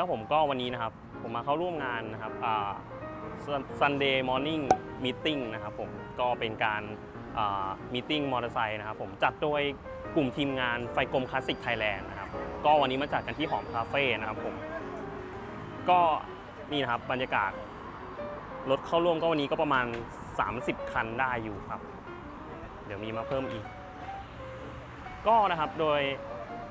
ครับผมก็วันนี้นะครับ ผมมาเข้าร่วมงานนะครับ Sunday Morning Meeting นะครับผมก็เป็นการมีติ้งมอเตอร์ไซค์นะครับผมจัดโดยกลุ่มทีมงานไฟกลมคลาสสิกไทยแลนด์นะครับก็วันนี้มาจัดกันที่หอมคาเฟ่นะครับผมก็นี่นะครับบรรยากาศรถเข้าร่วมก็วันนี้ก็ประมาณ 30 คันได้อยู่ครับ เดี๋ยวมีมาเพิ่มอีก ก็นะครับโดย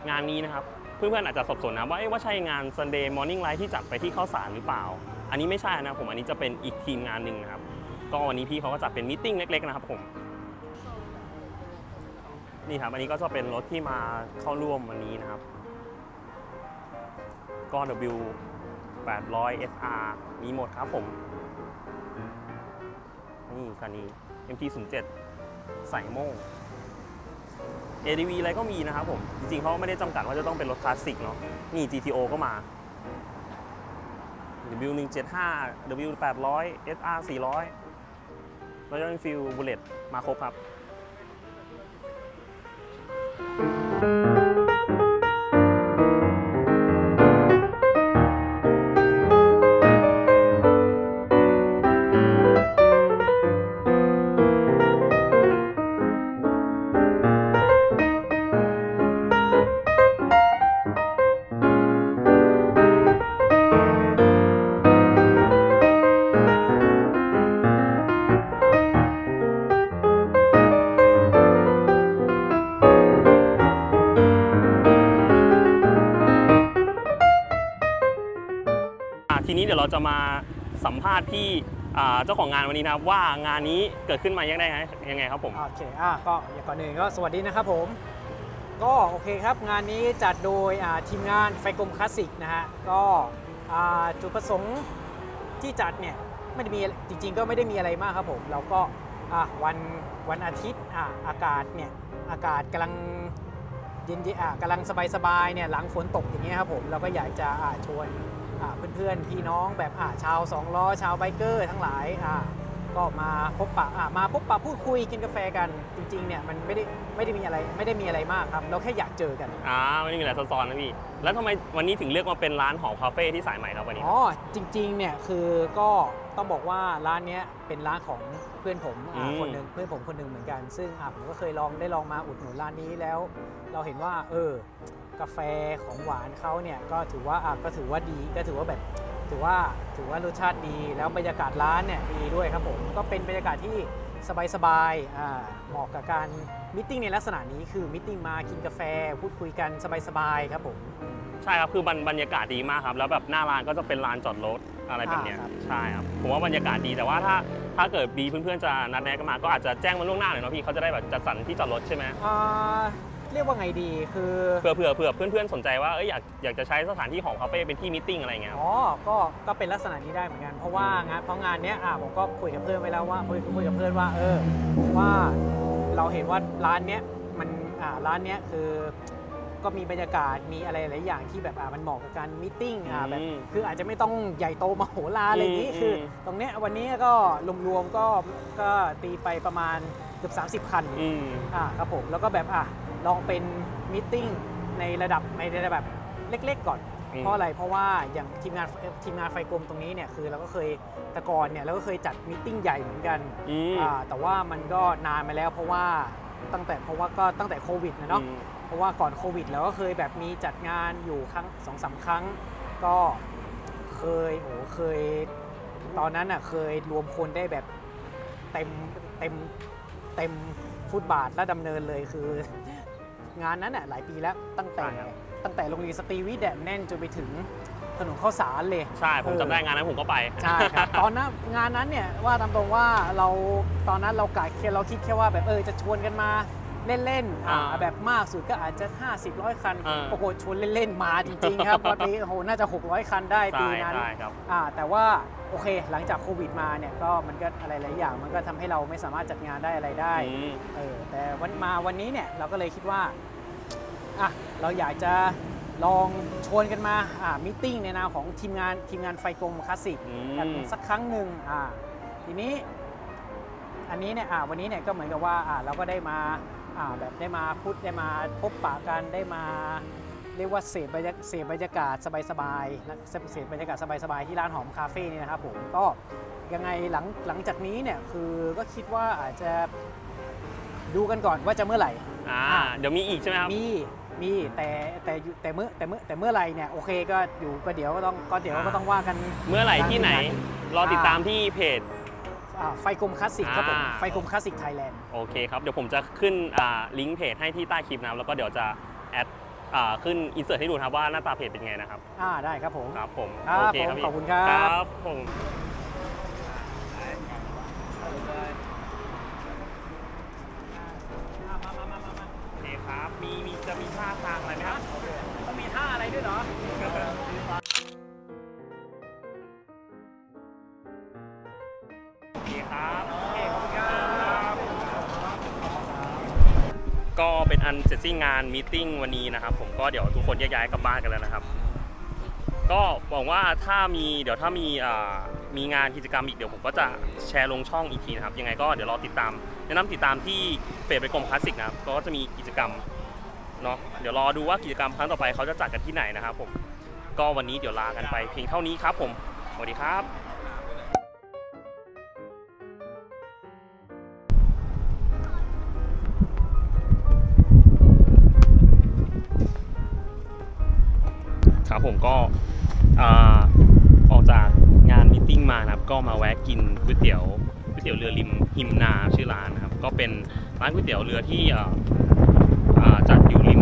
งานนี้นะครับ เพื่อนๆอาจจะสับสนนะว่าเอ๊ะว่าใช่งาน Sunday Morning Light ที่จัดไปที่ข้าวสารหรือเปล่า อันนี้ไม่ใช่นะผมอันนี้จะเป็นอีกทีมงานหนึ่งนะครับก็วันนี้พี่เขาก็จัดเป็นมิทติ้งเล็กๆนะครับผมนี่ครับอันนี้ก็จะเป็นรถที่มาเข้าร่วมวันนี้นะครับก็ W 800 SR มีหมดครับผมนี่คันนี้ MT 0 7 ใส่โม่ง ADV อะไรก็มีนะครับผม จริงๆเขาไม่ได้จำกัดว่าจะต้องเป็นรถคลาสสิกเนาะนี่ GTO ก็มา W 1 7 5 W 8 0 0 SR 400 Royal Enfield Bullet มาครบครับ จะมาสัมภาษณ์พี่เจ้าของงานวันนี้นะครับว่างานนี้เกิดขึ้นมายังไงยังไงครับผมโอเคอะก็อย่างก่อนอื่นก็สวัสดีนะครับผม ก็โอเคครับงานนี้จัดโดยทีมงานไฟกลมคลาสสิกนะฮะก็จุดประสงค์ที่จัดเนี่ยไม่ได้มีจริง ๆ ก็ไม่ได้มีอะไรมากครับผมเราก็วันวันอาทิตย์อะอากาศเนี่ยอากาศกำลังเย็นๆอะกำลังสบายๆเนี่ยหลังฝนตกอย่างเงี้ยครับผมเราก็อยากจะชวน เพื่อนๆพี่น้องแบบอะชาวสองล้อชาวไบเกอร์ทั้งหลายอะก็มาพบปะอะมาพบปะพูดคุยกินกาแฟกันจริงๆเนี่ยมันไม่ได้ไม่ได้มีอะไรไม่ได้มีอะไรมากครับ เราแค่อยากเจอกันอ่าไม่ได้มีอะไรซับซ้อนนะพี่ แล้วทำไมวันนี้ถึงเลือกมาเป็นร้านหอคาเฟ่ที่สายใหม่ครับวันนี้อ๋อจริงๆเนี่ยคือก็ต้องบอกว่าร้านเนี้ยเป็นร้านของเพื่อนผมอะอืมคนหนึ่งเพื่อนผมคนหนึ่งเหมือนกัน ซึ่งอะผมก็เคยลองได้ลองมาอุดหนุนร้านนี้แล้ว เราเห็นว่าเออ กาแฟของหวานเขาเนี่ยก็ถือว่าอะก็ถือว่าดีก็ถือว่าแบบถือว่าถือว่ารสชาติดีแล้วบรรยากาศร้านเนี่ยดีด้วยครับผมก็เป็นบรรยากาศที่สบายๆอ่าเหมาะกับการมิ팅ในลักษณะนี้คือมิ팅มากินกาแฟพูดคุยกันสบายๆครับผมใช่ครับคือบรรบรรยากาศดีมากครับแล้วแบบหน้าร้านก็จะเป็นลานจอดรถอะไรแบบเนี้ยอ่าครับใช่ครับผมว่าบรรยากาศดีแต่ว่าถ้าถ้าเกิดบีเพื่อนๆจะนัดแนะกันมาก็อาจจะแจ้งมาล่วงหน้าหน่อยเนาะพี่เขาจะได้แบบจัดสรรที่จอดรถใช่ไหมอ่า เรียกว่าไงดีคือเผื่อเผื่อเผื่อเพื่อนๆสนใจว่าเอยอยากอยากจะใช้สถานที่ของคาเฟ่เป็นที่มิ팅อะไรเงี้ยครับอ๋อก็ก็เป็นลักษณะนี้ได้เหมือนกันเพราะว่างานเพราะงานเนี้ยอะผมก็คุยกับเพื่อนไว้แล้วว่าคุยคุยกับเพื่อนว่าเออว่าเราเห็นว่าร้านเนี้ยมันอ่าร้านเนี้ยคือก็มีบรรยากาศมีอะไรหลายอย่างที่แบบอะมันเหมาะกับการมิ팅อะแบบอืมคืออาจจะไม่ต้องใหญ่โตมโหฬารอะไรอย่างนี้อืมคืออืมตรงเนี้ยวันนี้ก็รวมๆก็ก็ตีไปประมาณเกือบ30 คัน อืม อ่าครับผมแล้วก็แบบอะ ลองเป็นมิ팅ในระดับในระดับแบบเล็ก ๆ ก่อน อืม เพราะอะไรเพราะว่าอย่างทีมงานทีมงานไฟกลมตรงนี้เนี่ยคือเราก็เคยแตะกอนเนี่ยเราก็เคยจัดมิ팅ใหญ่เหมือนกันอืมอ่าแต่ว่ามันก็นานมาแล้วเพราะว่าตั้งแต่เพราะว่าก็ตั้งแต่โควิดนะเนาะ อืม เพราะว่าก่อนโควิดเราก็เคยแบบมีจัดงานอยู่ครั้งสองสามครั้ง ก็เคยโอ้เคย ตอนนั้นอะเคยรวมคนได้แบบเต็มเต็มเต็มฟุตบาทและดำเนินเลยคือ งานนั้นอะหลายปีแล้วตั้งแต่ใช่ครับ ตั้งแต่โรงเรียนสตรีวิทย์แดดแน่นจนไปถึงถนนข้าวสารเลย ใช่ ผมเออจำได้งานนั้นผมก็ไป ใช่ครับ ตอนนั้นงานนั้นเนี่ยว่าตามตรงว่าเราตอนนั้นเรากะแค่เราคิดแค่ว่าแบบเออจะชวนกันมา เล่นๆอ่าอ่าแบบแบบมากสุดก็อาจจะ 50ร้อยคัน อ่า โอ้โหชวนเล่นๆ มาจริงๆครับ วันนี้โอ้โหน่าจะ 600 คันได้ปีใช่นั้น ใช่ครับ อ่าแต่ว่าโอเคหลังจากโควิดมาเนี่ยก็มันก็อะไรหลายอย่าง มันก็ทำให้เราไม่สามารถจัดงานได้อะไรได้อืม เออแต่วันมาวันนี้เนี่ยเราก็เลยคิดว่าอะเราอยากจะลองชวนกันมาอ่ามิ팅ในนามของทีมงานทีมงานไฟกลมคลาสสิกอืกันมสักครั้งหนึ่งอ่าทีนี้อันนี้เนี่ยอ่าวันนี้เนี่ยก็เหมือนกับว่าอ่าเราก็ได้มาอ่า แบบได้มาพูดได้มาพบปะกันได้มาเรียกว่าเสพบรรยากเสพบรรยากาศสบายๆนะเสพบรรยากาศสบายๆที่ร้านหอมคาเฟ่นี่นะครับผมก็ยังไงหลังหลังจากนี้เนี่ยคือก็คิดว่าอาจจะดูกันก่อนว่าจะเมื่อไหร่อ่าอ่าเดี๋ยวมีอีกใช่ไหมครับ มี มีแต่แต่อยู่แต่เมื่อแต่เมื่อแต่เมื่อไหร่เนี่ยโอเคก็อยู่ก็เดี๋ยวก็ต้องก็เดี๋ยวก็ต้องว่ากัน เมื่อไหร่ที่ไหน รอติดตามที่เพจอ่า ไฟกลมคลาสสิกครับผม อ่า ไฟกลมคลาสสิกไทยแลนด์ โอเคครับ เดี๋ยวผมจะขึ้นอ่าลิงก์เพจให้ที่ใต้คลิปนะครับ แล้วก็เดี๋ยวจะแอดอ่าขึ้นอินเสิร์ตให้ดูนะครับว่าหน้าตาเพจเป็นไงนะครับ อ่าได้ครับผม ครับผม ครับโอเคครับผมพี่ขอบคุณครับ ครับผม โอเคครับ มีมีจะมีท่าทางอะไรไหมครับ ต้องมีท่าอะไรด้วยเหรอ เป็นอันเสร็จสิ้นงานมีติ้งวันนี้นะครับ ผมก็เดี๋ยวทุกคนแยกย้ายกลับบ้านกันแล้วนะครับ ก็หวังว่าถ้ามีเดี๋ยวถ้ามีมีงานกิจกรรมอีกเดี๋ยวผมก็จะแชร์ลงช่องอีกทีนะครับ ยังไงก็เดี๋ยวรอติดตามแนะนำติดตามที่เฟซไปกรมคลาสสิกนะครับก็จะมีกิจกรรมเนาะเดี๋ยวรอดูว่ากิจกรรมครั้งต่อไปเขาจะจัดกันที่ไหนนะครับผมก็วันนี้เดี๋ยวลากันไปเพียงเท่านี้ครับผมสวัสดีครับ ครับผมก็อออกจากงานมิ팅มานะครับก็มาแวะกินก๋วยเตี๋ยวก๋วยเตี๋ยวเรือริมหิมนาชื่อร้านนะครับก็เป็นร้านก๋วยเตี๋ยวเรือที่จัดอยู่ริม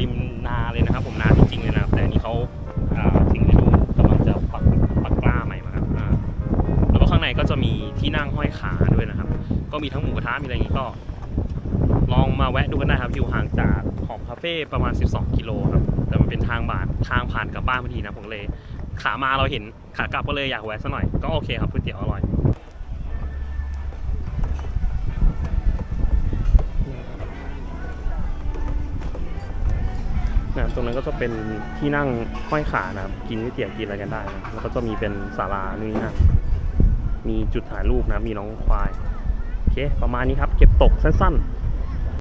ริมนาเลยนะครับ ผมนาจริงๆเลยนะครับแต่นี้เขาสิ่งที่ดูกำลังจะปักปักกล้าใหม่มาครับแล้วก็ข้างในก็จะมีที่นั่งห้อยขาด้วยนะครับ ก็มีทั้งหมูกระทะมีอะไรอย่างนี้ก็ ดูกันได้ครับอยู่ห่างจากหอมคาเฟ่ประมาณ 12 กิโลครับ แต่มันเป็นทางบาดทางผ่านกลับบ้านพอดีนะผมเลย ขามาเราเห็นขากลับก็เลยอยากแวะสักหน่อยก็โอเคครับก๋วยเตี๋ยวอร่อยนะตรงนั้นก็จะเป็นที่นั่งห้อยขานะครับ กินก๋วยเตี๋ยวกินอะไรกันได้นะแล้วก็จะมีเป็นศาลานี่นั่นมีจุดถ่ายรูปนะมีน้องควาย โอเค ประมาณนี้ครับ เก็บตกสั้นๆ